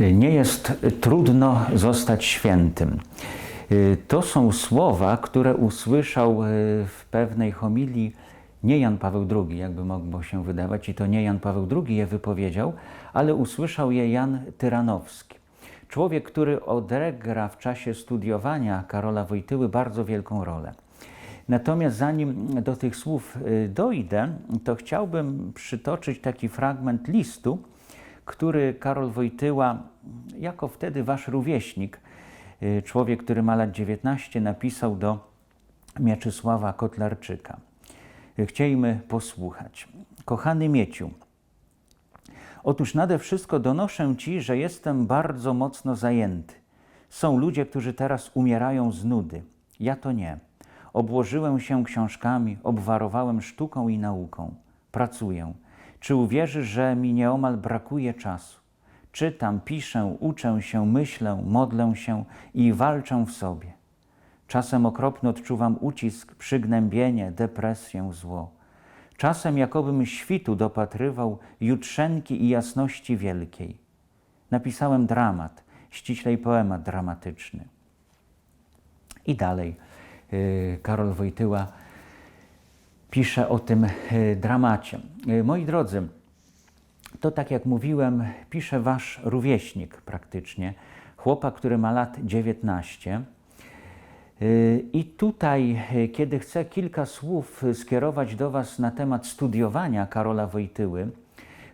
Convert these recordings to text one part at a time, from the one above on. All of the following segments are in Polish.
Nie jest trudno zostać świętym. To są słowa, które usłyszał w pewnej homilii nie Jan Paweł II, jakby mogło się wydawać, i to nie Jan Paweł II je wypowiedział, ale usłyszał je Jan Tyranowski. Człowiek, który odegra w czasie studiowania Karola Wojtyły bardzo wielką rolę. Natomiast zanim do tych słów dojdę, to chciałbym przytoczyć taki fragment listu, który Karol Wojtyła, jako wtedy wasz rówieśnik, człowiek, który ma lat 19, napisał do Mieczysława Kotlarczyka. Chcielibyśmy posłuchać. Kochany Mieciu, otóż nade wszystko donoszę Ci, że jestem bardzo mocno zajęty. Są ludzie, którzy teraz umierają z nudy. Ja to nie. Obłożyłem się książkami, obwarowałem sztuką i nauką. Pracuję. Czy uwierzysz, że mi nieomal brakuje czasu? Czytam, piszę, uczę się, myślę, modlę się i walczę w sobie. Czasem okropny odczuwam ucisk, przygnębienie, depresję, zło. Czasem jakobym świtu dopatrywał jutrzenki i jasności wielkiej. Napisałem dramat, ściślej poemat dramatyczny. I dalej y, Karol Wojtyła pisze o tym y, dramacie. Y, moi drodzy, to tak jak mówiłem, pisze wasz rówieśnik praktycznie, chłopak, który ma lat 19. I tutaj, kiedy chcę kilka słów skierować do Was na temat studiowania Karola Wojtyły,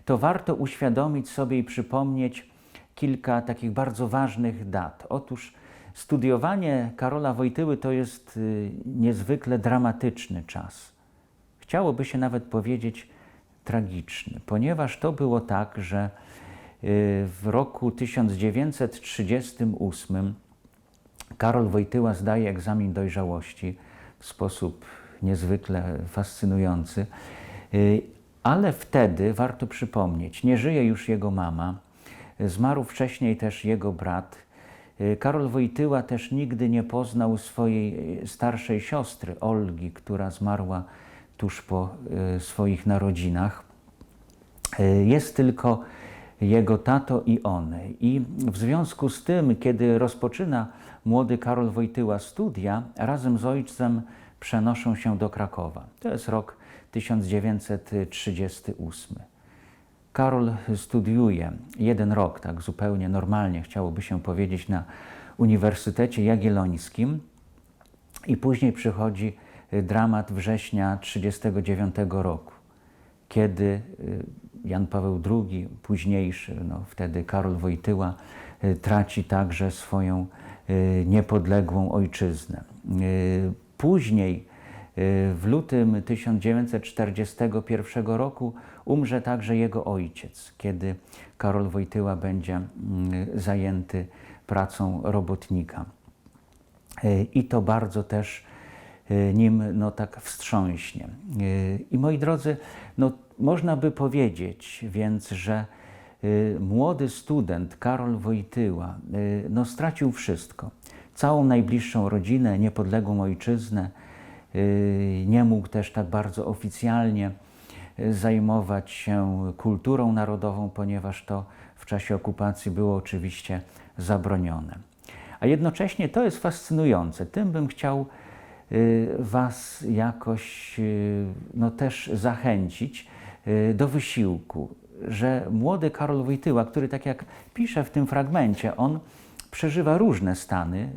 to warto uświadomić sobie i przypomnieć kilka takich bardzo ważnych dat. Otóż studiowanie Karola Wojtyły to jest niezwykle dramatyczny czas. Chciałoby się nawet powiedzieć tragiczny, ponieważ to było tak, że w roku 1938 Karol Wojtyła zdaje egzamin dojrzałości w sposób niezwykle fascynujący, ale wtedy warto przypomnieć, nie żyje już jego mama, zmarł wcześniej też jego brat. Karol Wojtyła też nigdy nie poznał swojej starszej siostry Olgi, która zmarła tuż po swoich narodzinach. Jest tylko jego tato i on. I w związku z tym, kiedy rozpoczyna młody Karol Wojtyła studia, razem z ojcem przenoszą się do Krakowa. To jest rok 1938. Karol studiuje jeden rok, tak zupełnie normalnie chciałoby się powiedzieć, na Uniwersytecie Jagiellońskim i później przychodzi dramat września 1939 roku, kiedy Jan Paweł II, późniejszy, no wtedy Karol Wojtyła, traci także swoją niepodległą ojczyznę. Później, w lutym 1941 roku, umrze także jego ojciec, kiedy Karol Wojtyła będzie zajęty pracą robotnika. I to bardzo też nim no, tak wstrząśnie. I moi drodzy, no, można by powiedzieć więc, że młody student Karol Wojtyła no, stracił wszystko. Całą najbliższą rodzinę, niepodległą ojczyznę. Nie mógł też tak bardzo oficjalnie zajmować się kulturą narodową, ponieważ to w czasie okupacji było oczywiście zabronione. A jednocześnie to jest fascynujące. Tym bym chciał Was jakoś no, też zachęcić do wysiłku, że młody Karol Wojtyła, który tak jak pisze w tym fragmencie, on przeżywa różne stany,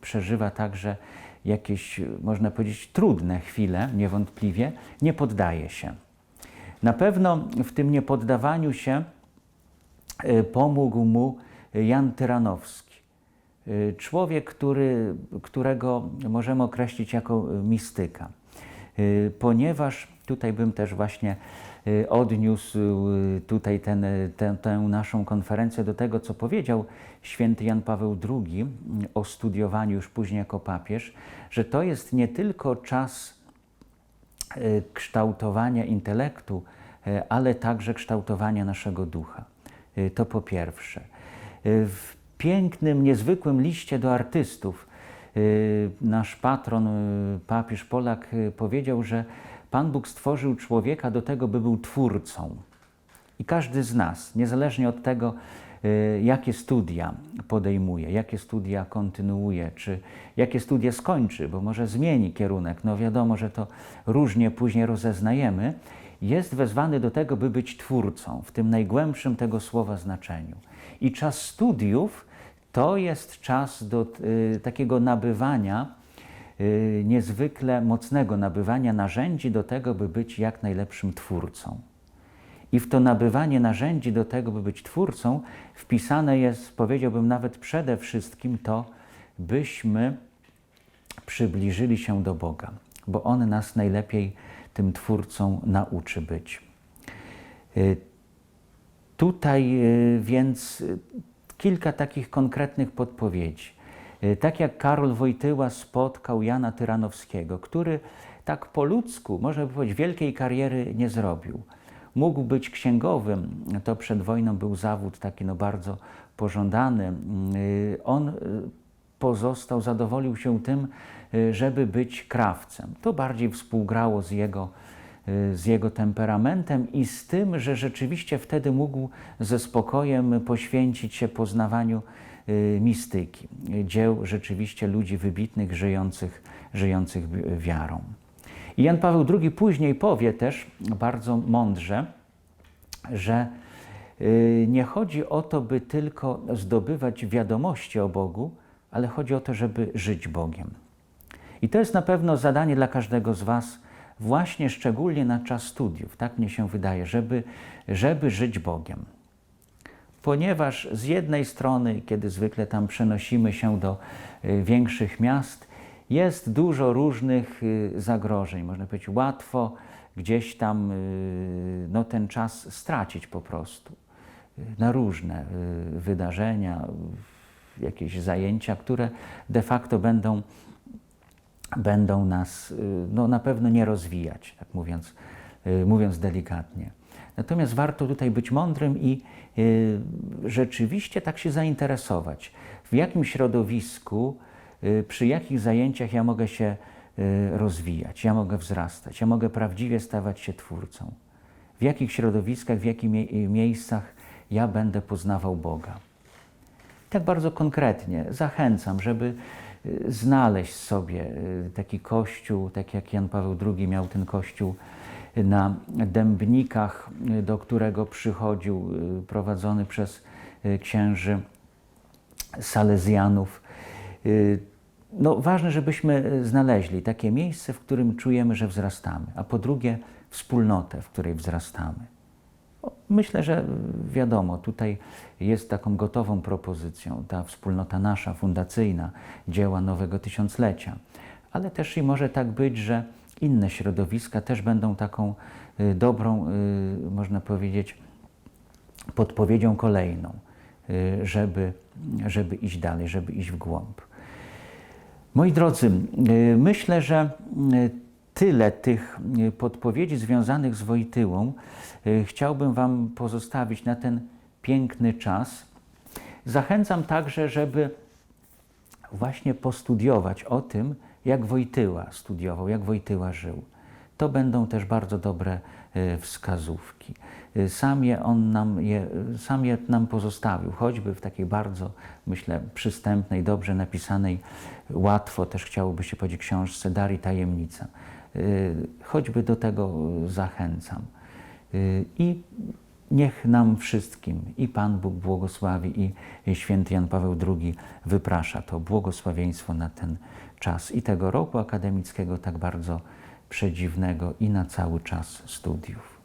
przeżywa także jakieś, można powiedzieć, trudne chwile, niewątpliwie, nie poddaje się. Na pewno w tym niepoddawaniu się pomógł mu Jan Tyranowski. Człowiek, który, którego możemy określić jako mistyka, ponieważ tutaj bym też właśnie odniósł tutaj ten, tę, tę naszą konferencję do tego, co powiedział święty Jan Paweł II o studiowaniu już później jako papież, że to jest nie tylko czas kształtowania intelektu, ale także kształtowania naszego ducha. To po pierwsze. W pięknym, niezwykłym liście do artystów. Nasz patron, papież Polak powiedział, że Pan Bóg stworzył człowieka do tego, by był twórcą. I każdy z nas, niezależnie od tego, y, jakie studia podejmuje, jakie studia kontynuuje, czy jakie studia skończy, bo może zmieni kierunek, no wiadomo, że to różnie później rozeznajemy, jest wezwany do tego, by być twórcą w tym najgłębszym tego słowa znaczeniu. I czas studiów to jest czas do y, takiego nabywania, y, niezwykle mocnego nabywania narzędzi do tego, by być jak najlepszym twórcą. I w to nabywanie narzędzi do tego, by być twórcą, wpisane jest, powiedziałbym nawet przede wszystkim to, byśmy przybliżyli się do Boga, bo On nas najlepiej tym twórcą nauczy być. Y, Tutaj y, więc y, kilka takich konkretnych podpowiedzi. Tak jak Karol Wojtyła spotkał Jana Tyranowskiego, który tak po ludzku, można by powiedzieć, wielkiej kariery nie zrobił. Mógł być księgowym, to przed wojną był zawód taki no bardzo pożądany. On pozostał, zadowolił się tym, y, żeby być krawcem. To bardziej współgrało z jego, y, z jego temperamentem i z tym, że rzeczywiście wtedy mógł ze spokojem poświęcić się poznawaniu y, mistyki, dzieł rzeczywiście ludzi wybitnych, żyjących, żyjących wi- wiarą. I Jan Paweł II później powie też bardzo mądrze, że nie chodzi o to, by tylko zdobywać wiadomości o Bogu, ale chodzi o to, żeby żyć Bogiem. I to jest na pewno zadanie dla każdego z Was, właśnie szczególnie na czas studiów, tak mnie się wydaje, żeby, żeby żyć Bogiem. Ponieważ z jednej strony, kiedy zwykle tam przenosimy się do y, większych miast, jest dużo różnych y, zagrożeń. Można powiedzieć, łatwo gdzieś tam y, no, ten czas stracić po prostu na różne wydarzenia, jakieś zajęcia, które de facto będą, będą nas y, no, na pewno nie rozwijać, tak mówiąc, y, mówiąc delikatnie. Natomiast warto tutaj być mądrym i y, rzeczywiście tak się zainteresować, w jakim środowisku, przy jakich zajęciach ja mogę się rozwijać, ja mogę wzrastać, ja mogę prawdziwie stawać się twórcą. W jakich środowiskach, w jakich mie- miejscach ja będę poznawał Boga. Tak bardzo konkretnie zachęcam, żeby y, znaleźć sobie y, taki kościół, tak jak Jan Paweł II miał ten kościół y, na Dębnikach, do którego przychodził, prowadzony przez księży Salezjanów. No, ważne, żebyśmy znaleźli takie miejsce, w którym czujemy, że wzrastamy, a po drugie wspólnotę, w której wzrastamy. Myślę, że wiadomo, tutaj jest taką gotową propozycją ta wspólnota nasza, fundacyjna, dzieła nowego tysiąclecia. Ale też i może tak być, że inne środowiska też będą taką y, dobrą, y, można powiedzieć, podpowiedzią kolejną, y, żeby, żeby iść dalej, żeby iść w głąb. Moi drodzy, myślę, że tyle tych y, podpowiedzi związanych z Wojtyłą y, chciałbym Wam pozostawić na ten piękny czas. Zachęcam także, żeby właśnie postudiować o tym, jak Wojtyła studiował, jak Wojtyła żył. To będą też bardzo dobre y, wskazówki. Sam je on nam, je, sam je nam pozostawił, choćby w takiej bardzo, myślę, przystępnej, dobrze napisanej, łatwo też chciałoby się powiedzieć książce Dar i Tajemnica. Y, Choćby do tego zachęcam. Y, I Niech nam wszystkim i Pan Bóg błogosławi i święty Jan Paweł II wyprasza to błogosławieństwo na ten czas i tego roku akademickiego tak bardzo przedziwnego i na cały czas studiów.